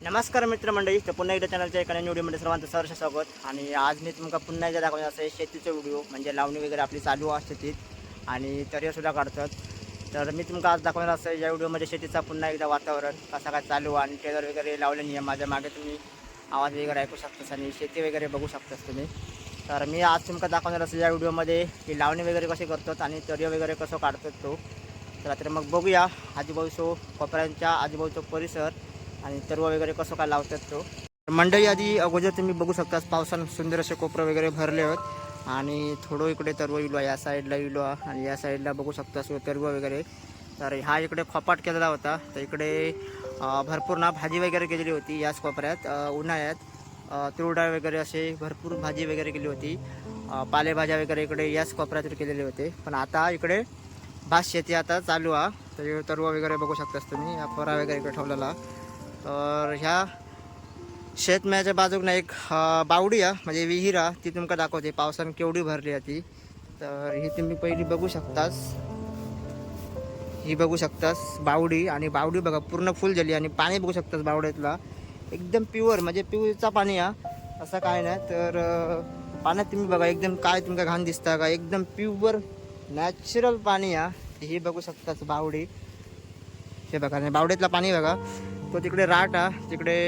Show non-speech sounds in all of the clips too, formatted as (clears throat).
नमस्कार मित्रमंडळी तर पुन्हा एकदा चॅनलच्या एका नवीन व्हिडिओमध्ये सर्वांचं सहर्ष स्वागत. आणि आज मी तुमका पुन्हा एकदा दाखवणार असं शेतीचे व्हिडिओ म्हणजे लावणी वगैरे आपली चालू आहे शेतीत. आणि तरीसुद्धा काढतात. तर मी तुमका आज दाखवणार असं या व्हिडिओमध्ये शेतीचा पुन्हा एकदा वातावरण कसा काय चालू आहे आणि टेलर वगैरे लावले नाही आहे. माझ्या मागे तुम्ही आवाज वगैरे ऐकू शकतास आणि शेती वगैरे बघू शकतास तुम्ही. तर मी आज तुमका दाखवणार असं या व्हिडिओमध्ये की लावणी वगैरे कशी करतात आणि तरी वगैरे कसं काढतात तो. तर मग बघूया आजूबाजूचो कोपऱ्यांच्या आजूबाजूचा परिसर. आणि तरव वगैरे कसं काय लावतात तो? मंडई आधी अगोदर तुम्ही बघू शकता पावसानं सुंदर असे कोपरं वगैरे भरले आहेत. आणि थोडं इकडे तरव इलो या साईडला इलो आणि या साईडला बघू शकता सो तरव वगैरे. तर हा इकडे खोपाट केलेला होता. तर इकडे भरपूर ना भाजी वगैरे केलेली होती याच कोपऱ्यात. उन्हाळ्यात तुरडाळ वगैरे असे भरपूर भाजी वगैरे केली होती. पालेभाज्या वगैरे इकडे याच कोपऱ्यात केलेले होते. पण आता इकडे भात शेती आता चालू आहे तर तरव वगैरे बघू शकतास तुम्ही या फरा वगैरे इकडे ठेवलेला. तर ह्या शेतम्याच्या बाजूकनं एक बावडी आहे. म्हणजे विहीर आहे. ती तुमका दाखवते. पावसानं केवढी भरली आहे ती. तर ही तुम्ही पहिली बघू शकतास. ही बघू शकतास बावडी. आणि बावडी बघा पूर्ण फुल झाली. आणि पाणी बघू शकतास बावड्यातला. एकदम प्युअर म्हणजे प्युअरचा पाणी आहे. असं काय नाही. तर पाण्यात तुम्ही बघा एकदम काय तुमका घाण दिसता का? एकदम प्युअर नॅचरल पाणी आहे. ही बघू शकतास बावडी. हे बघा आणि बावड्यातलं पाणी बघा. तो तिकडे राट हा तिकडे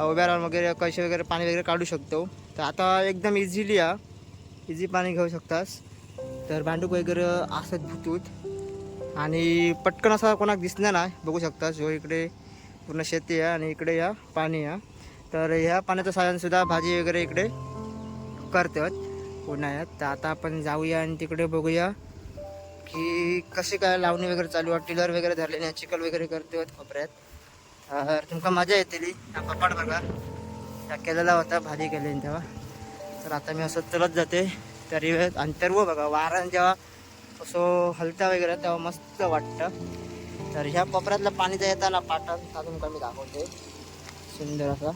उभ्या राहून वगैरे कसे वगैरे पाणी वगैरे काढू शकतो. तर आता एकदम इझिली हा इझी पाणी घेऊ शकतास. तर भांडूक वगैरे असत भुतूत. आणि पटकन असा कोणाक दिसणार नाही. बघू शकतास. जो इकडे पूर्ण शेती आहे आणि इकडे या पाणी आहे. तर ह्या पाण्याचं साधनसुद्धा भाजी वगैरे इकडे करतात. उन्हाळ्यात तर आता आपण जाऊया आणि तिकडे बघूया की कशी काय लावणी वगैरे चालू आहे. टिलर वगैरे धरले नाही चिकल वगैरे करते कोपऱ्यात तर तुमका मजा येतली. हा कपाट बघा. त्या केलेला होता भाजी केली तेव्हा. तर आता मी असं चलत जाते. तरी वेळ आणि तरव बघा वारण जेव्हा असं हलता वगैरे तेव्हा मस्त वाटतं. तर ह्या कोपऱ्यातलं पाणी जे येतं ना पाटात हा तुमका मी दाखवते. सुंदर असा.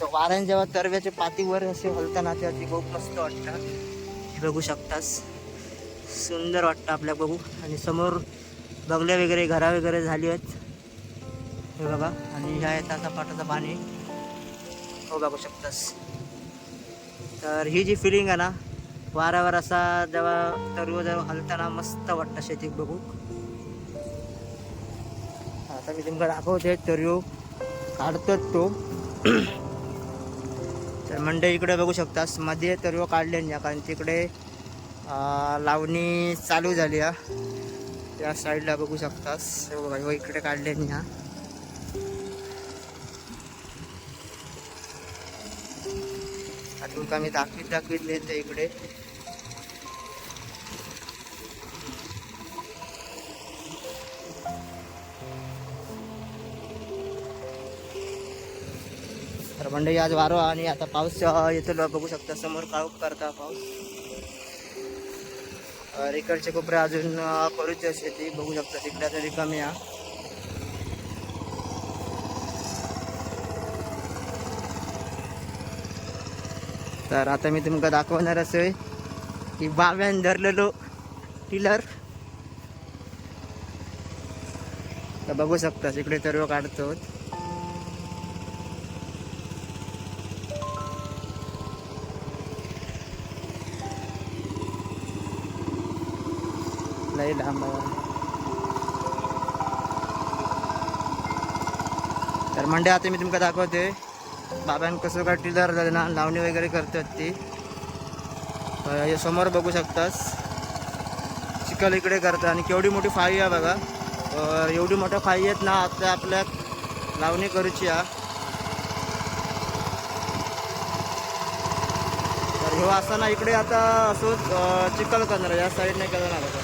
तर वारण जेव्हा तरव्याचे पातीवर असे हलताना तेव्हा ती खूप मस्त वाटतं. बघू शकतास. सुंदर वाटतं आपल्या बघू. आणि समोर बगल्या वगैरे घरा वगैरे झाली आहेत. हे बघा आणि ह्या येतात पाटाचं पाणी. हो बघू शकतास. तर ही जी फिलिंग आहे ना वारावर असा जेव्हा तरव जेव्हा हलताना मस्त वाटतं शेतीत बघू. आता मी तुमका दाखवते तरव काढतोच तो. (clears throat) तर मंडई इकडे बघू शकतास. मध्ये तरव काढले नाही कारण तिकडे लावणी चालू झाली आहे त्या साईडला बघू शकतास. बघा हो इकडे काढले नाही हा तुमका मी दाखवीत दाखवीत नेते इकडे. तर आज वारो आणि आता पाऊस येतो बघू शकता समोर काळोख करता पाऊस. अं, इकडचे कोपरे अजून अं, करूचे शेती बघू शकता. तिकडे आता रिकामी या तर आता मी तुमका दाखवणार असे की बाव्यान धरलेलो टिलर. तर बघू शकता इकडे तरव काढतो लई लांब तर म्हणजे आता मी तुमका दाखवते. बाबांनी कसं काय टिलर ना लावणी वगैरे करतात ती. हे समोर बघू शकतास. चिखल इकडे करतात आणि केवढी मोठी फाई आहे बघा. तर एवढी मोठ्या फाई आहेत ना आता आपल्या लावणी करूची आहे. तर ह्यो असताना इकडे आता असो चिखल करणार या साईडने करणार ना बघा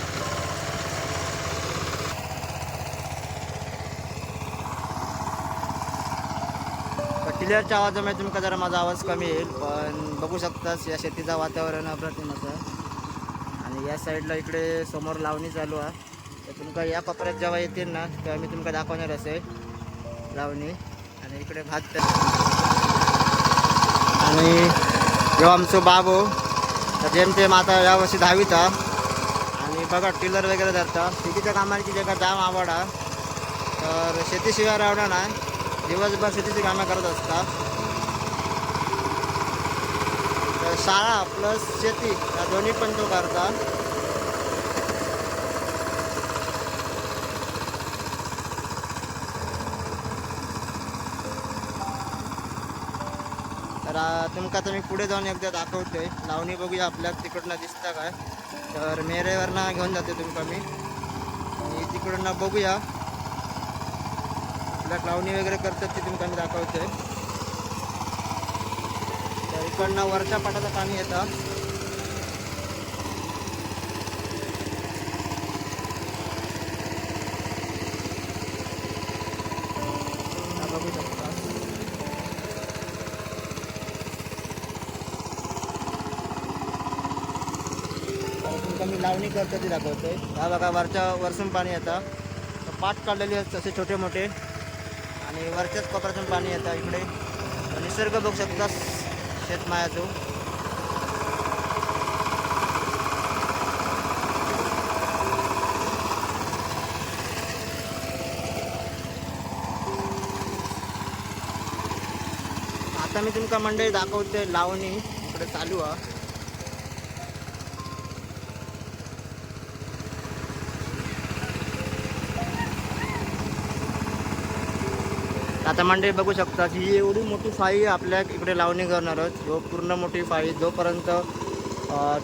क्लिअरच्या आवाजामुळे तुमका जरा माझा आवाज कमी येईल पण बघू शकतास या शेतीचं वातावरण अप्रतिम असं. आणि या साईडला इकडे समोर लावणी चालू आहे. तर तुमका या कपऱ्यात जेव्हा येतील ना तेव्हा मी तुमका दाखवणार असे लावणी. आणि इकडे भात आणि जो आमचो बाबो. तर जेमतेम आता यावर्षी दहावीत आणि बघा टिलर वगैरे धरता शेतीच्या कामाची जे का जाम आवड आहे. तर शेतीशिवाय राहणार नाही. दिवसभर शेतीची कामं करत असतात. तर शाळा प्लस शेती या दोन्ही पण तो करता. तर तुमका तर मी पुढे जाऊन एकदा दाखवते लावणी बघूया आपल्या तिकडनं दिसता काय. तर मेरेवरनं घेऊन जाते तुमका मी. आणि तिकडनं बघूया. त्यात लावणी वगैरे करतात ती तुम्ही मी दाखवतोय तर इकडनं वरच्या पाटाचं पाणी येतं. बघू शकता. तुमका मी लावणी करतो ती दाखवतोय हा बघा वरच्या वरसून पाणी येतं. पाट काढलेले असतात असे छोटे मोठे आणि वरच्याच कोपऱ्यातून पाणी येतं इकडे. निसर्ग बघू शकता. शेतमायाचो आता मी तुमका मंडळी दाखवते लावणी. इकडे चालू आहे. आता मंडळी बघू शकता ही एवढी मोठी फाई आपल्या इकडे लावणी करणारच. जो पूर्ण मोठी फाई जोपर्यंत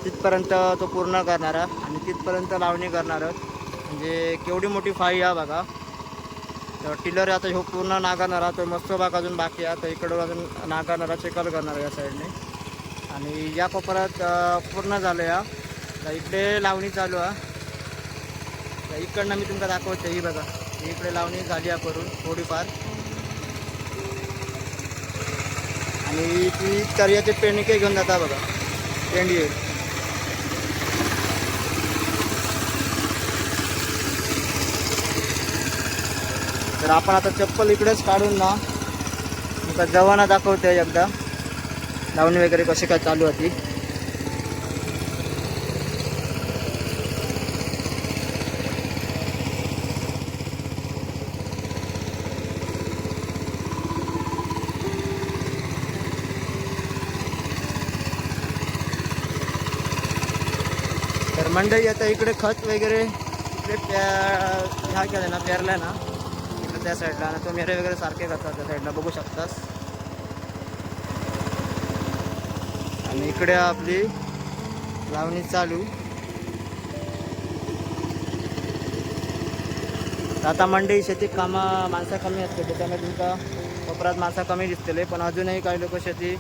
तिथपर्यंत तो पूर्ण करणार आहे आणि तिथपर्यंत लावणी करणार म्हणजे केवढी मोठी फाई आहे बघा. तर टिलर आता ह्यो पूर्ण नाकारणारा तो मस्त भाग अजून बाकी आहे. तर इकडं अजून नाकारणारा चेकल करणार या साईडने. आणि या कोपऱ्यात पूर्ण झालं या तर इकडे लावणी चालू आहे तर इकडनं मी तुमका दाखवते ही बघा. इकडे लावणी झाली आहे करून थोडीफार. आणि ती कर्याचे पेंडके घेऊन जाता बघा. पेंडी. तर आपण आता चप्पल इकडेच काढून ना आता जवाना दाखवतोय एकदा. लावणी वगैरे कशी काय चालू होती. मंडळी आता इकडे खत वगैरे इकडे प्या ह्या केलं ना पेरलाय ना इकडे त्या साईडला आणि तो मेरे वगैरे सारखे करतात त्या साईडला बघू शकतास. आणि इकडे आपली लावणी चालू. आता मंडई शेती कामा माणसं कमी असते त्याच्यामुळे तुमका कोपऱ्यात माणसं कमी दिसतले. पण अजूनही काही लोक शेती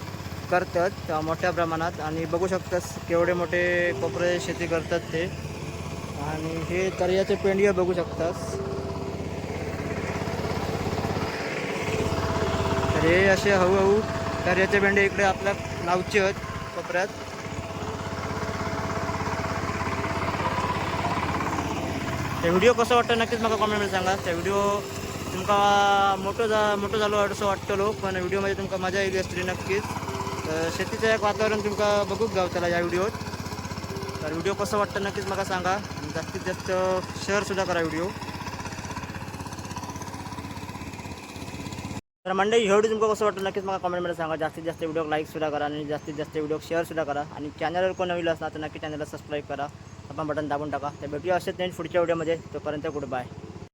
करतात मोठ्या प्रमाणात. आणि बघू शकतास केवढे मोठे कोपरे शेती करतात ते. आणि हे तर्याचे पेंडिया बघू शकतास. तर हे असे हळूहळू तर्याचे पेंडे इकडे आपल्या लावचे आहेत कोपऱ्यात. ते व्हिडिओ कसं वाटतं नक्कीच मला कॉमेंटमध्ये सांगा. त्या व्हिडिओ तुमका मोठं जा मोठं झालो असं वाटतलो पण व्हिडिओमध्ये तुमका मजा येईल असली नक्कीच. तर शेतीचं एक वातावरण तुमका बघूक गावतला या व्हिडिओत. तर व्हिडिओ कसं वाटतं नक्कीच मला सांगा. आणि जास्तीत जास्त शेअरसुद्धा करा व्हिडिओ. तर मंडळी हे व्हिडिओ तुमका कसं वाटतं नक्कीच मला कमेंटमध्ये सांगा. जास्तीत जास्त व्हिडिओ लाईकसुद्धा करा आणि जास्तीत जास्त व्हिडिओ शेअरसुद्धा करा. आणि चॅनलवर कोण नवीन असणार तर नक्की चॅनलला सबस्क्राईब करा. आपण बटन दाबून टाका. तर भेटूया असेच नाही पुढच्या व्हिडिओमध्ये तोपर्यंत गुड बाय